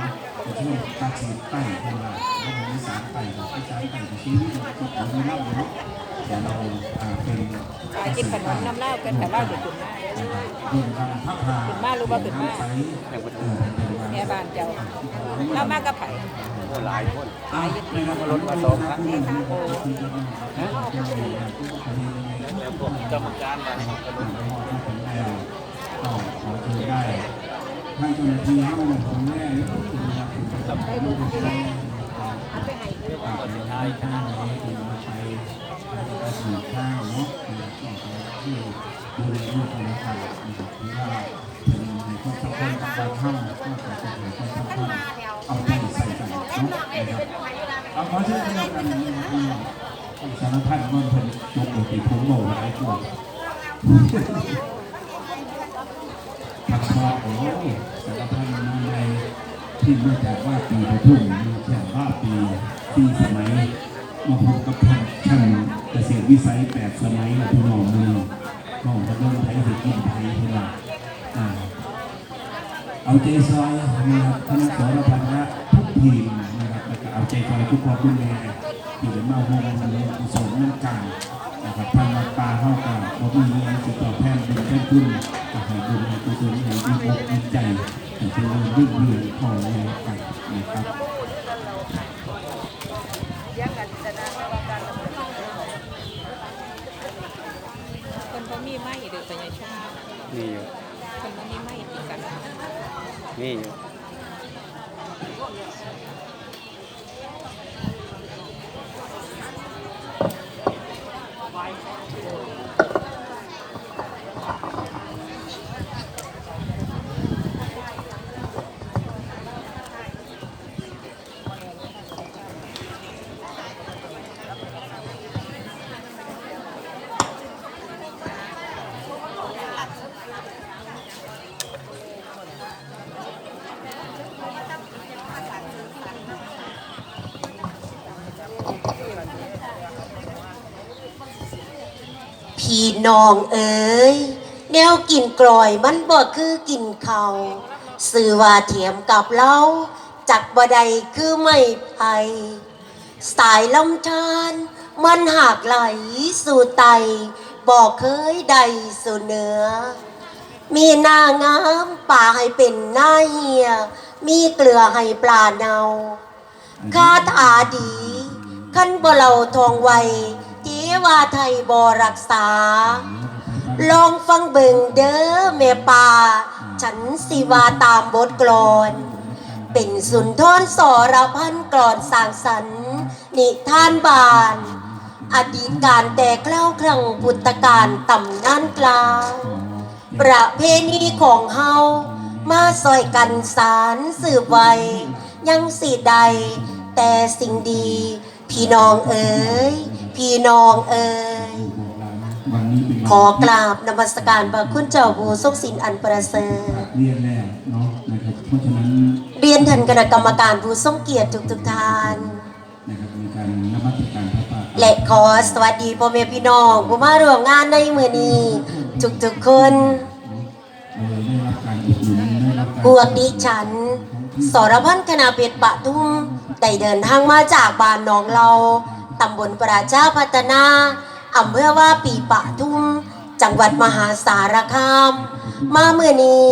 นะเป็นช่วงตาฉีดไต่เข้ามาแล้วผมมีสารไต่กับที่สารไต่กับชีวิตที่ผมมีเล่าเนาะเดี๋ยวเราเป็นไปกินขนมน้ำเหล้ากันแต่เหล้าอยู่จุดหน้าคุณทางพักพาขึ้นมารู้ว่าขึ้นมาใสเออเป็นวันแม่บ้านเจ้าเล้ามากกับไผ่หลายคนอะนะครับรถมาสองคันนี่ครับแล้วพวกกรรมการมาก็รู้ก็ขอถือได้ ท่านเจ้าหน้าที่ให้มาผมแน่นี่ก็คือว่าคุณจะไดูดูแลใช้ข้าวนี้ถึงมาไปไปสีข้าวเนาะที่ดูแลลูกคนละกันนะครับที่ว่าเป็นในข้อสำคัญกับการทำก็จะเป็นข้อสำคัญเอาใจใส่ใจเนาะนะครับเอาขอเชิญท่านกันนะสารพัดมันเป็นจบปกติผมบอกหลายตัว ที่มาจากว่าปีปทุมมีแค่ว่าปีปีสมัยมาพบกับท่านช่างเกษตรวิสัยแปดสมัยนะพี่น้องมือน้องกำลังไทยสิกินไทยพี่น้องอ่าเอาใจซอยนะครับคณะสรพันธ์ทุกทีมนะครับแล้วก็เอาใจซอยทุกพ่อคุณแม่ที่เป็นมาห้องมันเลยกุศลนั่นกันนะครับทางวัดป่าเข้ากันบ่มีเงินสิตอบแทนเป็นแค่คุณก็ให้บุญให้กุศลให้ดีอกดีใจ ให้เป็นเรื่องยิ่งเรื่องของแม่กันนะครับคนเขามีไม้เดือดไปยังช่วงมีอยู่คนเขามีไม้ติดกันมีอยู่ พี่น้องเอ๋ยแนวกินกลอยมันบ่คือกินเขาสื่อว่าเถียมกับเราจักบ่ใดคือไม่ไผสายลำธารมันหากไหลสู่ไตบ่เคยใดสู่เนือมีหน้างามป่าให้เป็นหน้าเหีย มีเกลือให้ปลาเนาคาถาดีขั้นบ่เราทองไว ว่าไทยบ่รักษา ลองฟังเบิ่งเด้อแม่ป่า ฉันสิว่าตามบทกลอน เป็นสุนทรสรพันกลอนสร้างสรรค์นิทานบาน อดีตการแต่คล่าวครั้งพุทธกาลตำนานกลางประเพณีของเฮามาซอยกันสารสืบไว้ยังสิใด แต่สิ่งดี พี่น้องเอ๋ย พี่น้องเอ๋ยวันนี้เป็นวันขอกราบนมัสการพระคุณเจ้าผู้ทรงศิลอันประเสริฐเรียนแล้วเนาะนะครับเพราะฉะนั้นเรียนท่านคณะกรรมการผู้ทรงเกียรติทุกทุกๆท่านนะครับในการนมัสการพระป่าและขอสวัสดีพ่อแม่พี่น้องผู้มาร่วมงานในมือนี้ทุกทุกๆคนเออได้รับการอุดหนุนได้รับการพวกดิฉัน สรพันธ์คณะเป็ดปะทุ่มได้เดินทางมาจากบ้านหนองเรา ตำบลประชาพัฒนาอำเภอว่าปีปะทุ่ม จังหวัดมหาสารคาม มาเมื่อนี้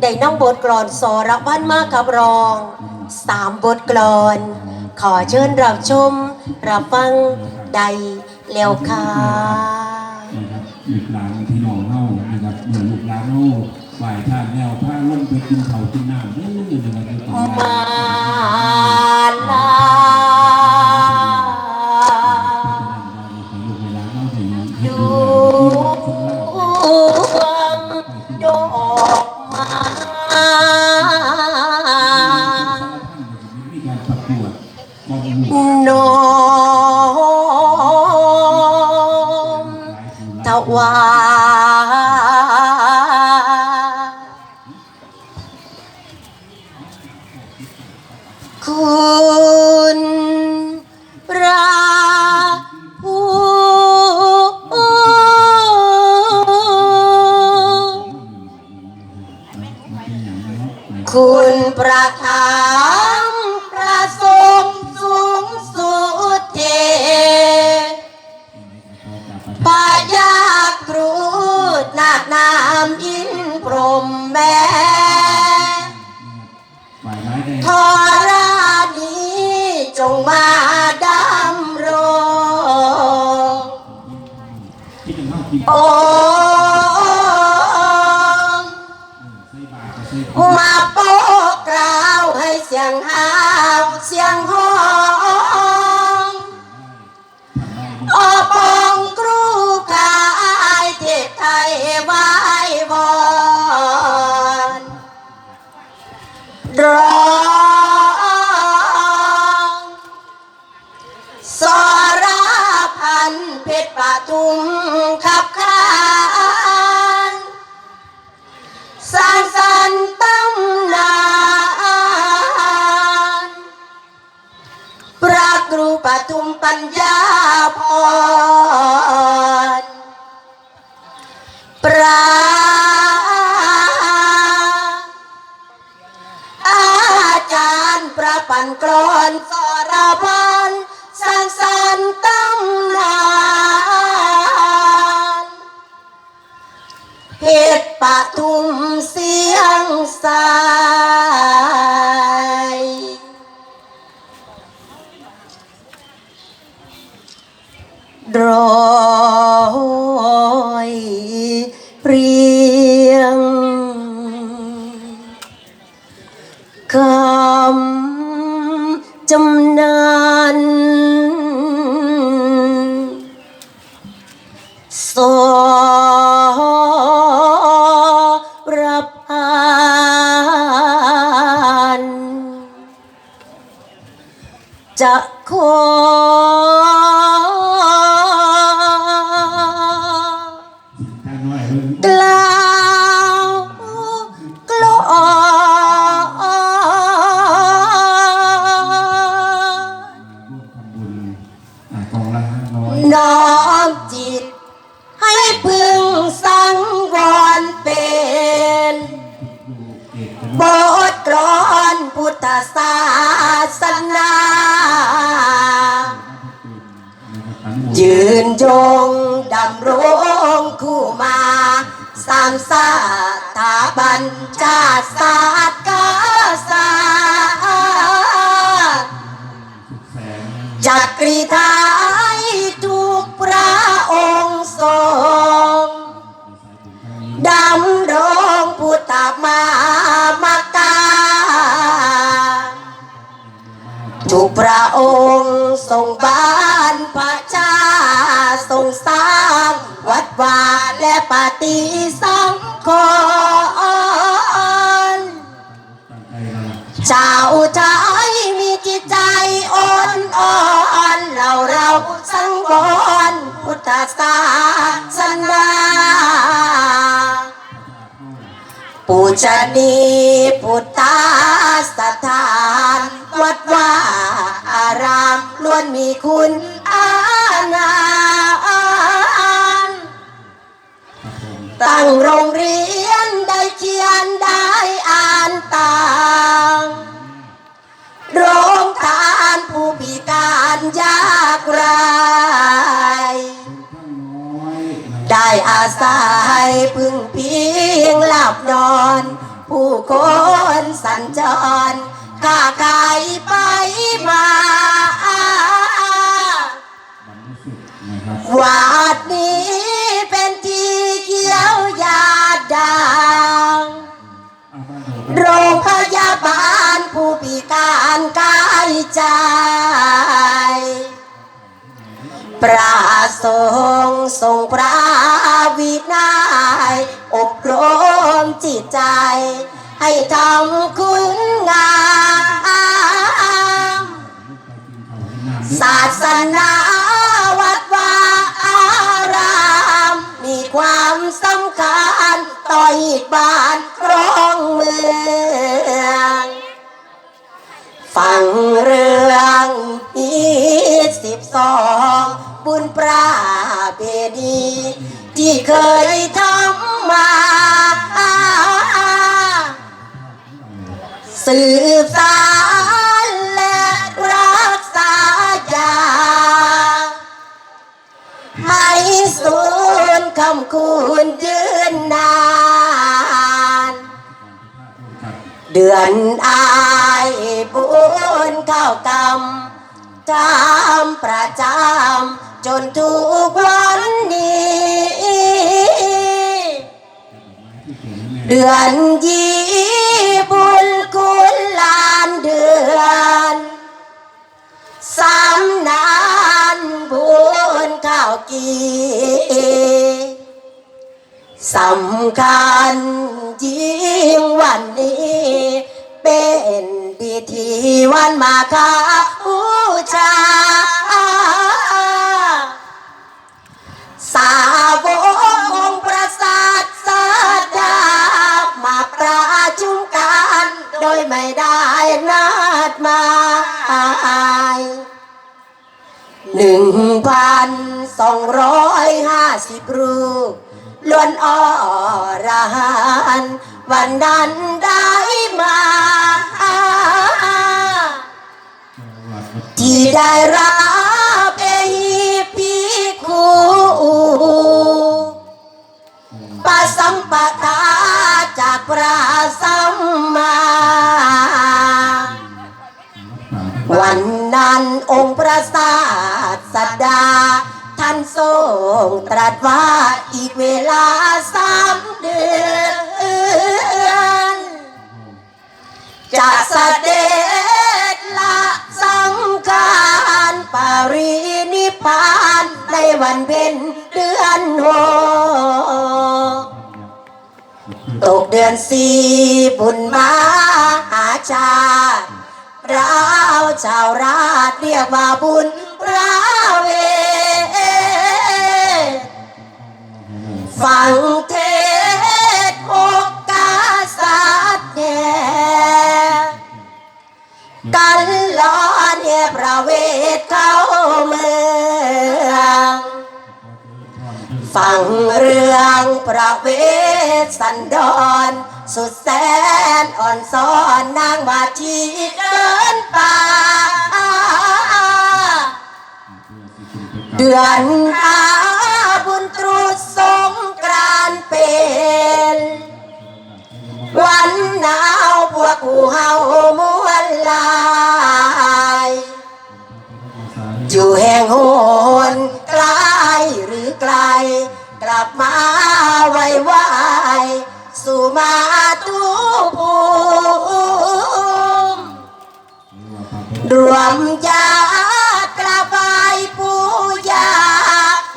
ได้น้องบทกลอนสอรพันธ์มากับรองสามบทกลอน ขอเชิญรับชม รับฟังได้แล้วค่ะนะครับลูกหลานพี่น้องเฮานะครับเหมือนลูกหลานเฮาฝ่ายท่านแนวพาลงไปกินเขากินน้ำเด้อนะครับอยู่ตรงนั้นมาลา โอ้ใส่บาตรก็ใส่ของมาโปกกล่าวให้เสียงหาวเสียงห้ ญญาพรปราอาจารย์ประปันกรอนสรพันสร้างสรรค์ตำนานเพชรปทุมเสียงสา จะขอกล่าวกลอน้อมจิต ให้พึงสังวรเป็นบทกลอนพุทธศาส ยืนยงดำรงคู่มาสามสถาบันชาติศาสตร์กษาสตร์สุขแสนจักรีไทยทุกพระองค์ทรงดำรงพุทธมามกาทุกพระองค์ทรงบานพระ รงสร้าง วัดวาและปฏิสังขรณ์ตั้งใจมาชาวไทยมีจิตใจอ่อนอ่อนเราเราสังวรพุทธศาสนาปูชนีพุทธสถาน วัดว่าอารามล้วนมีคุณ ตั้งโรงเรียนได้เขียนได้อ่านต่างโรงทานผู้พิการยากไร้คนข้างน้อยนะได้อาศัยพึ่งพิงหลับนอน ผู้คนสัญจรค้าขายไปมาบันไม่สุดนะครับวัด ใจพระสงฆ์ทรงพระวินัยอบรมจิตใจ ให้ทำคุณงามศาสนาวัดวาอารามมีความสำคัญต่ออีกบานครองเมือง ฟังเรื่องอีสิบสองบุญปราเพณีที่เคยทำมา สืบสารและรักษายาให้สูญคำคุณยืนนาน เดือนอายุ ทำประจำจนทุกวันนี้ เดือนยี่บุญคุณลานเดือนสำนานบุญข้าวกีสำคัญยิ่งวันนี้ วันมาคาบูชาสาวกองค์ประสาทสดามาประชุมกันโดยไม่ได้นัดหมายหนึ่งพันสองร้อยห้าสิบรูปล้วนอรหันวันนั้นได้ ได้รับเอหิพิคูปะสัมปทาจากพระสัมมา วันนั้นองค์พระศาสดา ท่านทรงตรัสว่าอีกเวลาสามเดือน จะเสด็จ พานในวันเพ็ญเดือนหกตกเดือนสี่บุญมาหาชาติเราชาวราชเรียกว่าบุญพระเว ฟังเทศโอกาสัตย์แน่กันล้อนเนพระเว ฟังเรื่องพระเวทสันดร สุดแสนอ่อนซ้อนนางมาชีเดินป่า เดือนหาบุญตรุษสงกรานเป็น วันหนาวพวกกูเฮามวนลาย อยู่แห่งโหน บมาไวไวๆสู่มาตุภูมิรวมญาติกราบไหว้ปู่ย่า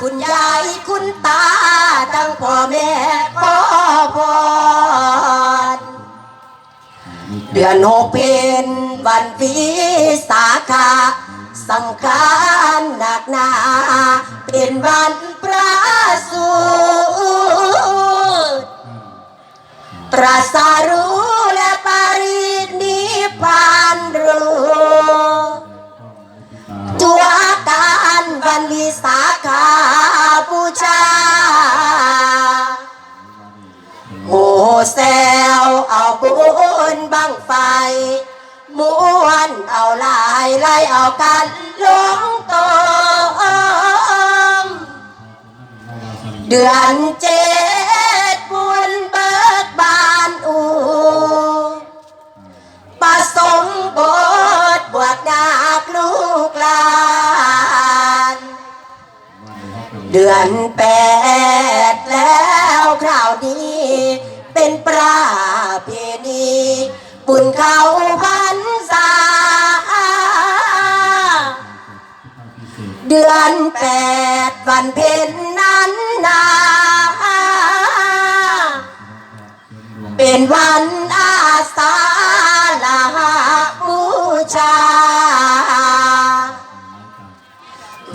คุณยายคุณตาตั้งพ่อแม่พ่อพรเดือนหกเป็นวันวิสาขะ สำคัญหนักหนา เป็นวันประสูติตรัสรู้และปรินิพานรู้ตัวการวันวิสาขาบูชาโหแซวเอาบุญบังไฟม้วนเอาลา ไล่เอากันลงตอมเดือนเจ็ดบุญเบิกบานอูผสมบทบวชนาคลูกลาน เดือนแปดแล้วคราวนี้ เป็นประเพณีบุญเขาพ เดือนแปดวันเพ็ญนั้นนา เป็นวันอาสาฬหบูชา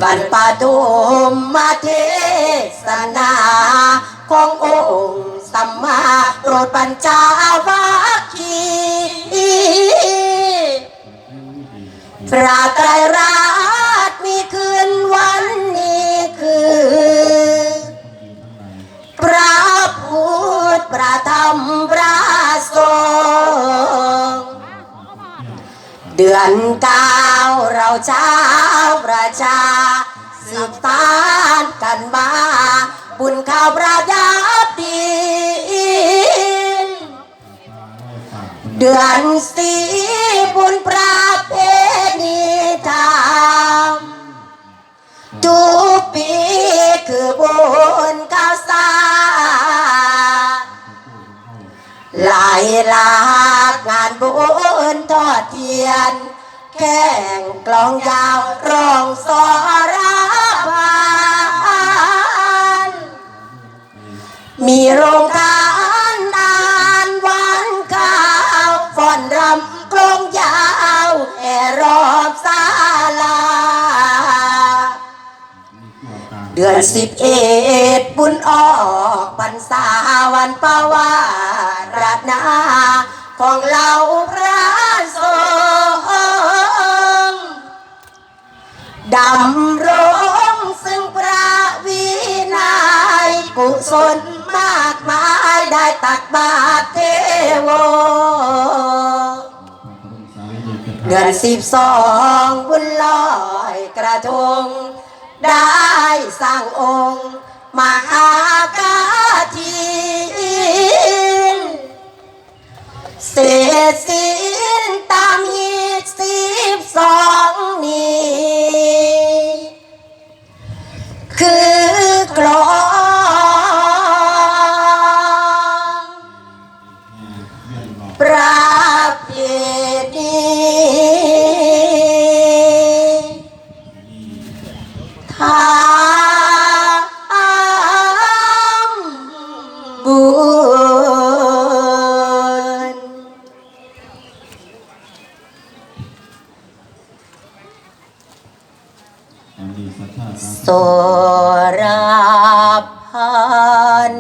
วันปฐมมาเทศนา ขององค์สัมมาโปรดปัญจา เดือนเก้าเราเจ้าประชาสืบตานกันมา บุญข่าวประยาดีเดือนสีบุญประเพณีทมทุกปีคือบุญข้าวสาหลายลา บุญทอดเทียน แข่งกลองยาวร้องสอราพานมีโรงทานนานวันข้าวฟ้อนรำกลองยาวแห่รอบศาลา เดือนสิบเอ็ดบุญออกพรรษาวันปวารณา ของเราพระสงฆ์ดำรงซึ่งพระวินัยกุศลมากมายได้ตักบาตรเทโวเดือนสิบสองบุญลอยกระทง ได้สร้างองค์มหา สินตามยีสิบสองนี้คือกลอ